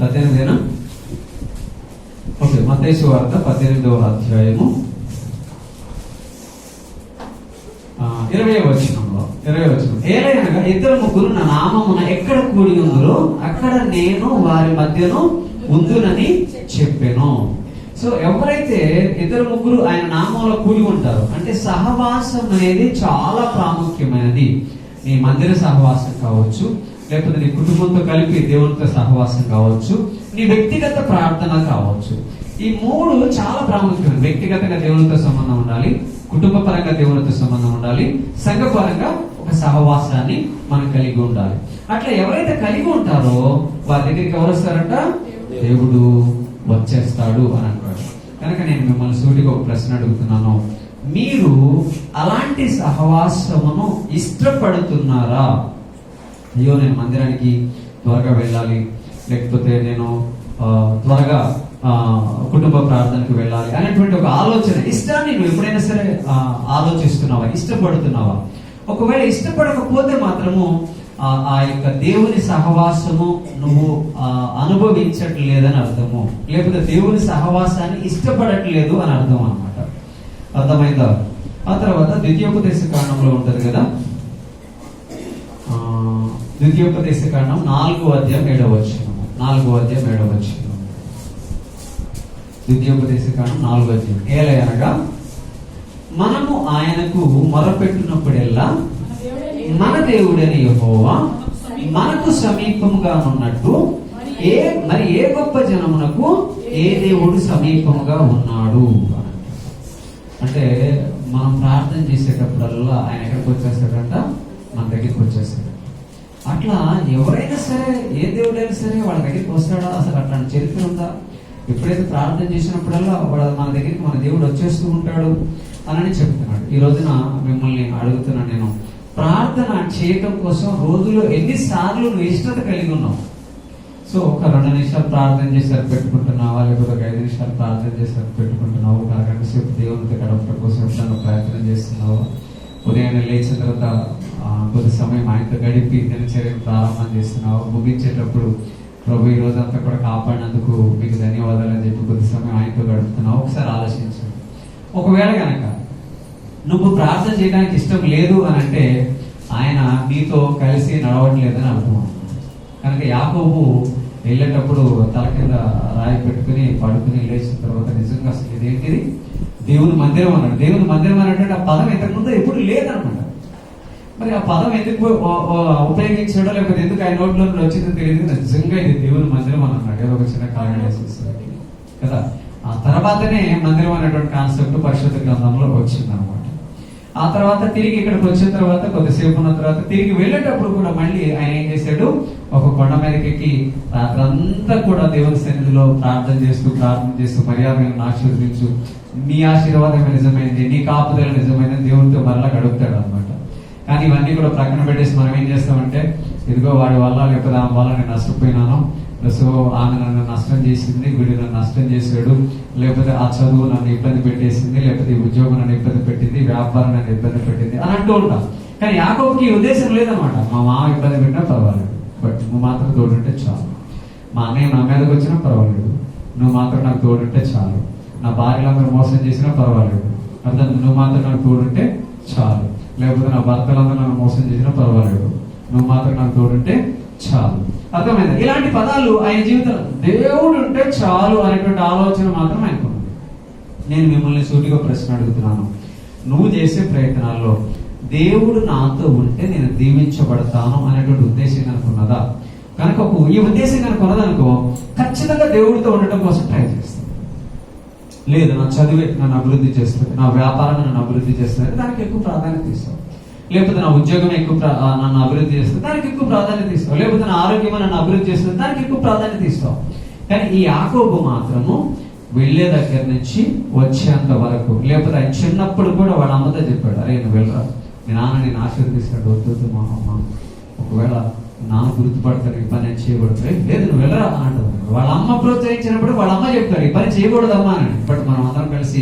పద్దెనిమిదేనా? Okay మతేసు వార్త పద్దెనిమిదవ అధ్యాయము. ఇరవై వచనంలో ఇరవై వచనం ఏలైనగా ఇద్దరు ముగ్గురు నా నామమున ఎక్కడ కూడి ఉందరో అక్కడ నేను వారి మధ్యను ఉందునని చెప్పాను. సో ఎవరైతే ఇద్దరు ముగ్గురు ఆయన నామంలో కూడి ఉంటారో అంటే సహవాసం అనేది చాలా ప్రాముఖ్యమైనది. నీ మందిర సహవాసం కావచ్చు లేకపోతే నీ కుటుంబంతో కలిపి దేవునితో సహవాసం కావచ్చు నీ వ్యక్తిగత ప్రార్థన కావచ్చు. ఈ మూడు చాలా ప్రాముఖ్యం. వ్యక్తిగతంగా దేవునితో సంబంధం ఉండాలి కుటుంబ పరంగా దేవునితో సంబంధం ఉండాలి సంఘ పరంగా ఒక సహవాసాన్ని మనం కలిగి ఉండాలి. అట్లా ఎవరైతే కలిగి ఉంటారో వారి దగ్గరికి ఎవరు వస్తారంట? దేవుడు వచ్చేస్తాడు అని అంటాడు. కనుక నేను మిమ్మల్ని సూటిగా ఒక ప్రశ్న అడుగుతున్నాను. మీరు అలాంటి సహవాసమును ఇష్టపడుతున్నారా? అయ్యో నేను మందిరానికి త్వరగా వెళ్ళాలి. లేకపోతే నేను త్వరగా కుటుంబ ప్రార్థనకు వెళ్ళాలి అనేటువంటి ఒక ఆలోచన ఇష్టాన్ని నువ్వు ఎప్పుడైనా సరే ఆలోచిస్తున్నావా? ఇష్టపడుతున్నావా? ఒకవేళ ఇష్టపడకపోతే మాత్రము ఆ యొక్క దేవుని సహవాసము నువ్వు అనుభవించట్లేదని అర్థము. లేకపోతే దేవుని సహవాసాన్ని ఇష్టపడట్లేదు అని అర్థం అన్నమాట అర్థమైందా? ఆ తర్వాత ద్వితీయోపదేశ కారణంలో ఉంటది కదా? ద్వితీయోపదేశ కాండం నాలుగో అధ్యాయం ఏడవ వచ్చినము నాలుగో అధ్యాయం ఏడవ వచ్చినము ద్వితీయోపదేశ కాండం నాలుగో అధ్యాయం. ఏలయనగా అనగా మనము ఆయనకు మొరపెట్టినప్పుడెల్లా మన దేవుడని యెహోవా మనకు సమీపముగా ఉన్నట్టు ఏ మరి ఏ గొప్ప జనమునకు ఏ దేవుడు సమీపముగా ఉన్నాడు? అంటే మనం ప్రార్థన చేసేటప్పుడల్లా ఆయన ఎక్కడికి వచ్చేస్తాడంట? మన దగ్గరికి వచ్చేస్తాడు. అట్లా ఎవరైనా సరే ఏ దేవుడైనా సరే వాళ్ళ దగ్గరికి వస్తాడా? అసలు అట్లాంటి చరిత్ర ఉందా? ఎప్పుడైతే ప్రార్థన చేసినప్పుడల్లా వాడు మన దగ్గరికి మన దేవుడు వచ్చేస్తూ ఉంటాడు అని చెప్తున్నాడు. ఈ రోజున మిమ్మల్ని అడుగుతున్నాను నేను. ప్రార్థన చేయటం కోసం రోజులో ఎన్నిసార్లు నువ్వు ఇష్టత కలిగి ఉన్నావు? సో ఒక రెండు నిమిషాలు ప్రార్థన చేసి పెట్టుకుంటున్నావా లేకపోతే ఒక ఐదు నిమిషాలు ప్రార్థన చేసి పెట్టుకుంటున్నావు ఒక అరగంట సేపు దేవునితో గడపడం కోసం ఎప్పుడన్నా ప్రయత్నం చేస్తున్నావా? ఉదయం లేచిన తర్వాత కొద్ది సమయం ఆయనతో గడిపి దినచర్య ప్రారంభం చేస్తున్నావు? ముగించేటప్పుడు ప్రభు ఈ రోజంతా కూడా కాపాడినందుకు మీకు ధన్యవాదాలు అని చెప్పి కొద్ది సమయం ఆయనతో గడుపుతున్నావు? ఒకసారి ఆలోచించండి ఒకవేళ కనుక నువ్వు ప్రార్థన చేయడానికి ఇష్టం లేదు అని అంటే ఆయన నీతో కలిసి నడవట్లేదని అర్థం. కనుక యాకోబు వెళ్ళేటప్పుడు తల కింద రాయి పెట్టుకుని పడుకుని లేచిన తర్వాత నిజంగా అసలు ఇదేంటిది? దేవుని మందిరం అన్నాడు. దేవుని మందిరం అన్నట్టు ఆ పదం ఇంతకుముందు ఎప్పుడు లేదనమాట మరి ఆ పదం ఎందుకు ఉపయోగించడం లేకపోతే ఎందుకు ఆయన నోట్లో వచ్చిందో తెలియదు. నిజంగా ఇది దేవుని మందిరం అని అన్నాడు. ఏదో ఒక చిన్న కారణం వేసేసరికి. కదా? ఆ తర్వాతనే మందిరం అనేటువంటి కాన్సెప్ట్ పరిశుద్ధ గ్రంథంలో వచ్చింది అనమాట ఆ తర్వాత తిరిగి ఇక్కడికి వచ్చిన తర్వాత కొద్దిసేపు ఉన్న తర్వాత తిరిగి వెళ్ళేటప్పుడు కూడా మళ్ళీ ఆయన ఏం చేశాడు? ఒక కొండ మీదకి ఎక్కి రాత్రంతా కూడా దేవుని సన్నిధిలో ప్రార్థన చేస్తూ ప్రార్థన చేస్తూ మర్యాదలను ఆశీర్వదించు. నీ ఆశీర్వాదమే నిజమైంది నీ కాపుదల నిజమైనది దేవునితో మరలా గడుపుతాడు అనమాట కానీ ఇవన్నీ కూడా ప్రక్కన పెట్టేసి మనం ఏం చేస్తామంటే ఇదిగో వాడి వల్ల లేకపోతే ఆమె వల్ల నేను నష్టపోయినాను. సో ఆమె నన్ను నష్టం చేసింది వీడు నన్ను నష్టం చేశాడు. లేకపోతే ఆ చదువు నన్ను ఇబ్బంది పెట్టేసింది లేకపోతే ఈ ఉద్యోగం నన్ను ఇబ్బంది పెట్టింది వ్యాపారం నన్ను ఇబ్బంది పెట్టింది అని అంటూ ఉంటాం. కానీ యాకోబ్కి ఉద్దేశం లేదనమాట మా మామ ఇబ్బంది పెట్టినా పర్వాలేదు. బట్ నువ్వు మాత్రం తోడుంటే చాలు. మా అన్నయ్య నా మీదకి వచ్చినా పర్వాలేదు. నువ్వు మాత్రం నాకు తోడుంటే చాలు. నా భార్యలందరూ మోసం చేసినా పర్వాలేదు. అర్థం? నువ్వు మాత్రం నాకు తోడుంటే చాలు. లేకపోతే నా భర్తలందరూ నన్ను మోసం చేసినా పర్వాలేదు. నువ్వు మాత్రం నాకు తోడుంటే చాలు. అర్థమైంది? ఇలాంటి పదాలు ఆయన జీవితంలో దేవుడు ఉంటే చాలు అనేటువంటి ఆలోచన మాత్రం ఆయనకు నేను మిమ్మల్ని సూటిగా ప్రశ్న అడుగుతున్నాను. నువ్వు చేసే ప్రయత్నాల్లో దేవుడు నాతో ఉంటే నేను దీవించబడతాను అనేటువంటి ఉద్దేశం కనుక ఉన్నదా? కనుక ఈ ఉద్దేశం కనుక ఉన్నదనుకో ఖచ్చితంగా దేవుడితో ఉండటం కోసం ట్రై చేస్తాను. లేదు నా చదివే నన్ను అభివృద్ధి చేస్తుంది నా వ్యాపారాన్ని నన్ను అభివృద్ధి చేస్తుంది దానికి ఎక్కువ ప్రాధాన్యత ఇస్తాను. లేకపోతే నా ఉద్యోగం ఎక్కువ నన్ను అభివృద్ధి చేస్తుంది. దానికి ఎక్కువ ప్రాధాన్యత ఇస్తావు. లేకపోతే నా ఆరోగ్యం నన్ను అభివృద్ధి చేస్తుంది. దానికి ఎక్కువ ప్రాధాన్యత ఇస్తాం కానీ ఈ ఆకోబు మాత్రము వెళ్ళే దగ్గర నుంచి వచ్చేంత వరకు లేకపోతే ఆయన చిన్నప్పుడు కూడా వాళ్ళ అమ్మతో చెప్పాడు అరే నువ్వు వెళ్ళరా? మీ నాన్న నేను ఆశీర్వదిస్తాడు వద్దు మా అమ్మ ఒకవేళ నాన్న గుర్తుపడతారు ఈ పని చేయకూడదు. లేదు నువ్వు వెళ్ళరా? అంటారు వాళ్ళ అమ్మ ప్రోత్సహించినప్పుడు వాళ్ళ అమ్మ చెప్తారు ఈ పని చేయకూడదమ్మా అని. బట్ మనం అందరం కలిసి